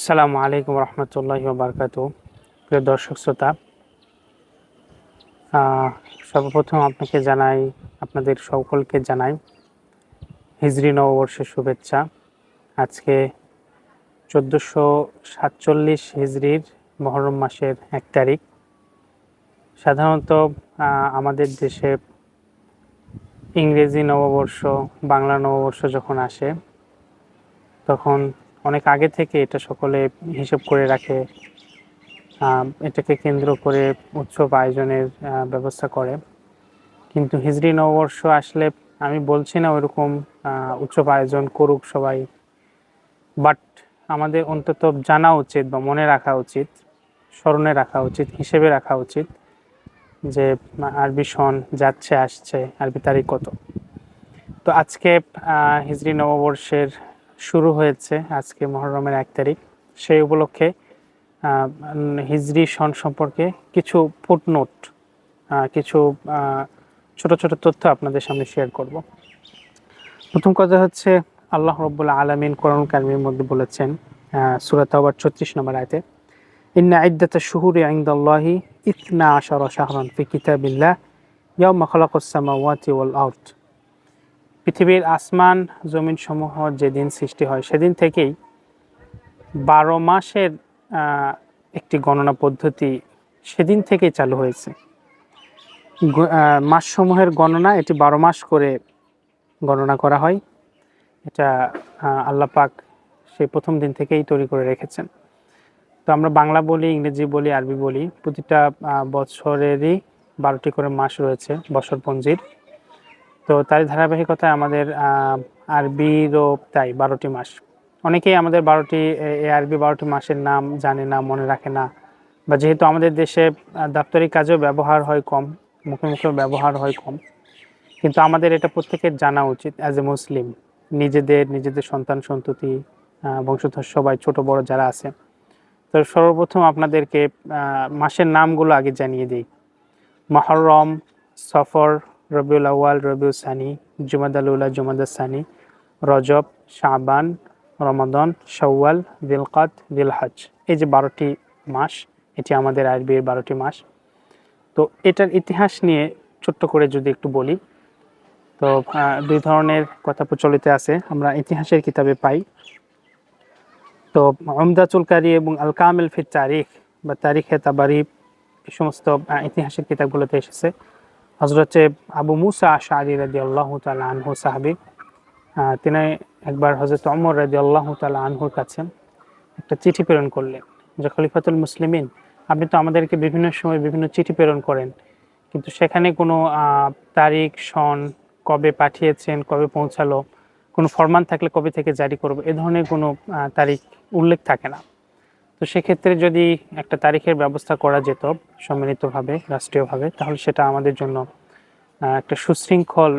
আসসালামু আলাইকুম রহমতুল্লাহ বারকাত প্রিয় দর্শক শ্রোতা সর্বপ্রথম আপনাকে জানাই, আপনাদের সকলকে জানাই হিজরি নববর্ষের শুভেচ্ছা। আজকে চোদ্দোশো সাতচল্লিশ হিজরির মহরম মাসের এক তারিখ। সাধারণত আমাদের দেশে ইংরেজি নববর্ষ, বাংলা নববর্ষ যখন আসে, তখন অনেক আগে থেকে এটা সকলে হিসেব করে রাখে এটাকে কেন্দ্র করে উৎসব আয়োজনের ব্যবস্থা করে। কিন্তু হিজরি নববর্ষ আসলে আমি বলছি না ওইরকম উৎসব আয়োজন করুক সবাই। বাট আমাদের অন্তত জানা উচিত বা মনে রাখা উচিত, স্মরণে রাখা উচিত, হিসেবে রাখা উচিত যে আরবি সন যাচ্ছে, আসছে, আরবি তারিখ কত। তো আজকে হিজরি নববর্ষের শুরু হয়েছে আজকে মহরমের এক তারিখ। সেই উপলক্ষে হিজরি সন সম্পর্কে কিছু ফুটনোট কিছু ছোট ছোট তথ্য আপনাদের সামনে শেয়ার করব। প্রথম কথা হচ্ছে, আল্লাহ রব্বুল্লা আলমিন কোরআন কারিমের মধ্যে বলেছেন সুরাত আবার ছত্রিশ নম্বর আয়তে, ইন্না ইদ্দাত শুহুরি আইন্দাল্লাহি ইতনা আশার শাহরান ফি কিতাবিল্লাহ ইয়াউমা খালাকাস সামাওয়াতি ওয়াল আরদ। পৃথিবীর আসমান জমিন সমূহ যেদিন সৃষ্টি হয়, সেদিন থেকেই বারো মাসের একটি গণনা পদ্ধতি সেদিন থেকেই চালু হয়েছে। মাসসমূহের গণনা, এটি বারো মাস করে গণনা করা হয়। এটা আল্লাহ পাক সেই প্রথম দিন থেকেই তৈরি করে রেখেছেন। তো আমরা বাংলা বলি, ইংরেজি বলি, আরবি বলি, প্রতিটা বছরেরই বারোটি করে মাস রয়েছে বছরপঞ্জির তো তার ধারাবাহিকতায় আমাদের আরবিরও তাই বারোটি মাস। অনেকেই আমাদের বারোটি এই আরবি বারোটি মাসের নাম জানে না, মনে রাখে না। বা যেহেতু আমাদের দেশে দাপ্তরিক কাজেও ব্যবহার হয় কম, মুখে মুখেও ব্যবহার হয় কম। কিন্তু আমাদের এটা প্রত্যেকের জানা উচিত অ্যাজ এ মুসলিম নিজেদের নিজেদের সন্তান, সন্ততি বংশধর সবাই, ছোট, বড় যারা আছে। তো সর্বপ্রথম আপনাদেরকে মাসের নামগুলো আগে জানিয়ে দিই। মহরম, সফর রবিউল আউয়াল, রবিউল সানি জুমাদাল উল্লাহ জুমাদাল সানি, রজব শাহবান রমাদন, শাওয়াল, দিলকাত, দিলহাজ। এই যে বারোটি মাস, এটি আমাদের আরবির বারোটি মাস। তো এটার ইতিহাস নিয়ে ছোট্ট করে যদি একটু বলি, তো দুই ধরনের কথা প্রচলিত আছে, আমরা ইতিহাসের কিতাবে পাই। তো আমদাতুল কারি এবং আল কামেল ফির তারিখ বা তারিখে তাবারি এই সমস্ত ইতিহাসের কিতাবগুলোতে এসেছে। হজরতে আবু মুসা আশারি রাজি আল্লাহ তালা আনহু সাহাবি তিনি একবার হজরত অমর রাজি আল্লাহ তালা আনহুর কাছে একটা চিঠি প্রেরণ করলেন যে, খলিফাতুল মুসলিমিন, আপনি তো আমাদেরকে বিভিন্ন সময় বিভিন্ন চিঠি প্রেরণ করেন, কিন্তু সেখানে কোনো তারিখ, সন কবে পাঠিয়েছেন, কবে পৌঁছালো, কোনো ফরমান থাকলে কবে থেকে জারি করব, এ ধরনের কোনো তারিখ উল্লেখ থাকে না। তো সেক্ষেত্রে যদি একটা তারিখের ব্যবস্থা করা যেত সম্মিলিতভাবে, রাষ্ট্রীয়ভাবে, তাহলে সেটা আমাদের জন্য একটা সুশৃঙ্খল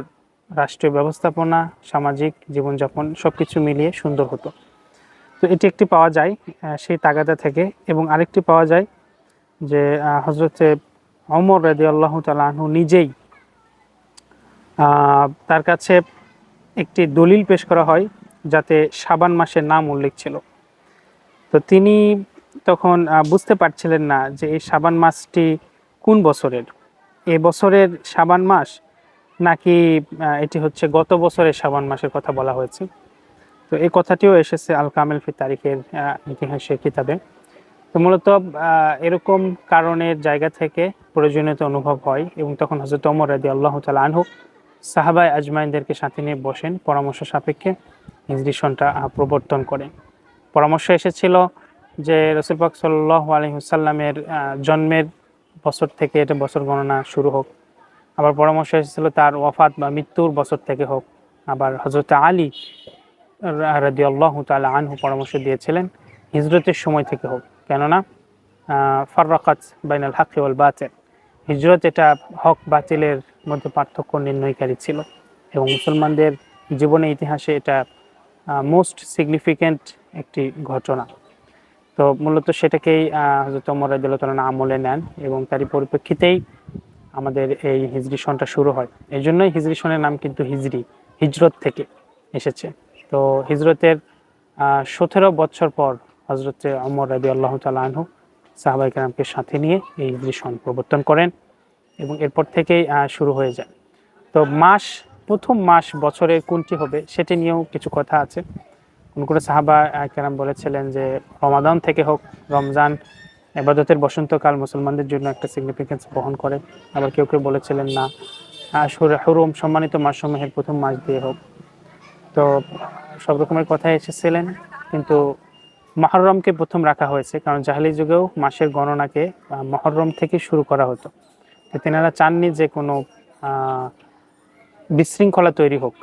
রাষ্ট্রীয় ব্যবস্থাপনা, সামাজিক জীবনযাপন সব কিছু মিলিয়ে সুন্দর হতো। তো এটি একটি পাওয়া যায় সেই তাগাদা থেকে। এবং আরেকটি পাওয়া যায় যে হজরতে অমর রাদি আল্লাহ তালু নিজেই তার কাছে একটি দলিল পেশ করা হয় যাতে সাবান মাসের নাম উল্লেখ ছিল। তো তিনি তখন বুঝতে পারছিলেন না যে এই সাবান মাসটি কোন বছরের? এ বছরের সাবান মাস নাকি এটি হচ্ছে গত বছরের সাবান মাসের কথা বলা হয়েছে? তো এই কথাটিও এসেছে আল কামেল ফি তারিখের ইতিহাসের কিতাবে। তো মূলত এরকম কারণের জায়গা থেকে প্রয়োজনীয়তা অনুভব হয় এবং তখন হজরত অমর রাদি আল্লাহ তালা আনহু সাহাবাই আজমাইনদেরকে সাথে নিয়ে বসেন, পরামর্শ সাপেক্ষে সনটা প্রবর্তন করেন। পরামর্শ এসেছিল যে রসুল পাক সাল্লাহ আলহিহসাল্লামের জন্মের বছর থেকে এটা বছর গণনা শুরু হোক। আবার পরামর্শ এসেছিল তার ওয়াফাত বা মৃত্যুর বছর থেকে হোক। আবার হজরত আলী রাদি আল্লাহ তালা আনহু পরামর্শ দিয়েছিলেন, হিজরতের সময় থেকে হোক। কেননা ফার্রাকাত বাইনাল হাকি ওয়াল বাতেল। হিজরত এটা হক বাতিলের মধ্যে পার্থক্য নির্ণয়কারী ছিল। এবং মুসলমানদের জীবনে ইতিহাসে এটা মোস্ট সিগনিফিক্যান্ট একটি ঘটনা। তো মূলত সেটাকেই হজরত ওমর রাদিয়াল্লাহু আমলে নেন এবং তারই পরিপ্রেক্ষিতেই আমাদের এই হিজরি সনটা শুরু হয়। এই জন্যই হিজরি সনের নাম কিন্তু হিজরি, হিজরত থেকে এসেছে। তো হিজরতের সতেরো বছর পর হজরত অমর রবি আল্লাহ তালা আনহু সাহাবাই কালামকে সাথে নিয়ে এই হিজরি সন প্রবর্তন করেন এবং এরপর থেকেই শুরু হয়ে যায়। তো মাস, প্রথম মাস বছরের কোনটি হবে সেটি নিয়েও কিছু কথা আছে। কোন কোনো সাহাবা কেরাম বলেছিলেন যে রমাদান থেকে হোক, রমজান এবাদতের বসন্তকাল মুসলমানদের জন্য একটা সিগনিফিকেন্স বহন করে। আবার কেউ কেউ বলেছিলেন না হুরুম সম্মানিত মাসসমূহের প্রথম মাস দিয়ে হোক। তো সব রকমের কথাই এসেছিলেন, কিন্তু মহরমকে প্রথম রাখা হয়েছে, কারণ জাহালি যুগেও মাসের গণনাকে মহরম থেকে শুরু করা হতো। তেনারা চাননি যে কোনো বিশৃঙ্খলা তৈরি হোক।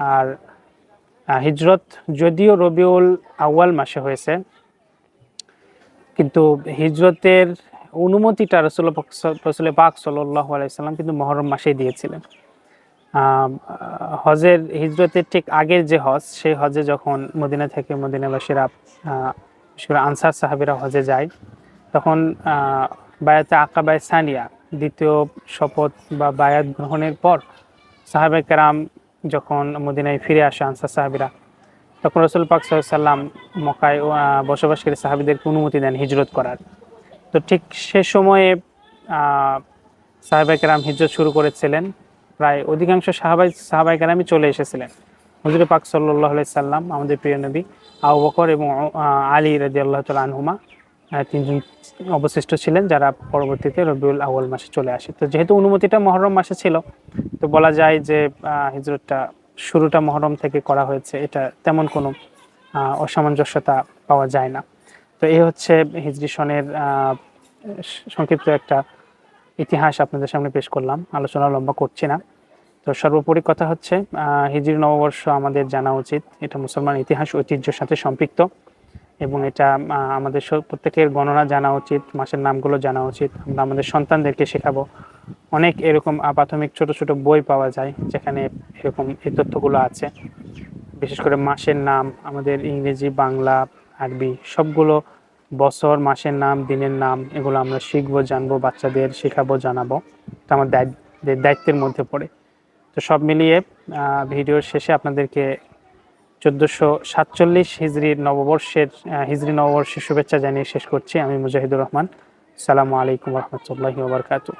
আর হিজরত যদিও রবিউল আউয়াল মাসে হয়েছে, কিন্তু হিজরতের অনুমতিটা রসুল রসুল পাক সাল্লাহ আলাইসাল্লাম কিন্তু মহরম মাসেই দিয়েছিলেন। হজের হিজরতের ঠিক আগের যে হজ, সেই হজে যখন মদিনা থেকে মদিনাবাসীরা আনসার সাহাবিরা হজে যায়, তখন বায়াতে আকাবায় সানিয়া দ্বিতীয় শপথ বা বায়াত গ্রহণের পর সাহাবে কেরাম যখন মদিনায় ফিরে আসে আনসার সাহাবিরা, তখন রসুল পাক সাল্লাম মকায় বসবাসকারী সাহাবিদেরকে অনুমতি দেন হিজরত করার। তো ঠিক সে সময়ে সাহাবাই কেরাম হিজরত শুরু করেছিলেন। প্রায় অধিকাংশ সাহাবাই সাহাবাই কেরামই চলে এসেছিলেন। হুজুর পাক সাল্লাহ সাল্লাম, আমাদের প্রিয় নবী আবু বকর এবং আলী রাজি আল্লাহ তালা আনহুমা তিনজন অবশিষ্ট ছিলেন যারা পরবর্তীতে রবিউল আউয়াল মাসে চলে আসে। তো যেহেতু অনুমতিটা মহরম মাসে ছিল, তো বলা যায় যে হিজরতটা শুরুটা মহরম থেকে করা হয়েছে, এটা তেমন কোনো অসামঞ্জস্যতা পাওয়া যায় না। তো এই হচ্ছে হিজরি সনের সংক্ষিপ্ত একটা ইতিহাস আপনাদের সামনে পেশ করলাম। আলোচনা লম্বা করছি না। তো সর্বোপরি কথা হচ্ছে হিজরি নববর্ষ আমাদের জানা উচিত। এটা মুসলমান ইতিহাস ঐতিহ্যের সাথে সম্পৃক্ত। এবং এটা আমাদের প্রত্যেকের গণনা জানা উচিত, মাসের নামগুলো জানা উচিত। আমরা আমাদের সন্তানদেরকে শেখাবো। অনেক এরকম প্রাথমিক ছোট ছোট বই পাওয়া যায়, যেখানে এরকম এই তথ্যগুলো আছে। বিশেষ করে মাসের নাম, আমাদের ইংরেজি, বাংলা, আরবি, সবগুলো বছর, মাসের নাম, দিনের নাম, এগুলো আমরা শিখব, জানব, বাচ্চাদের শেখাবো, জানাব। এটা আমার দায়িত্ব, দায়িত্বের মধ্যে পড়ে। তো সব মিলিয়ে ভিডিওর শেষে আপনাদেরকে চোদ্দোশো সাতচল্লিশ হিজরির নববর্ষের হিজড়ি নববর্ষের শুভেচ্ছা জানিয়ে শেষ করছি। আমি মুজাহিদুর রহমান। সালামু আলাইকুম রহমতুল্লাহি ওবরকাতু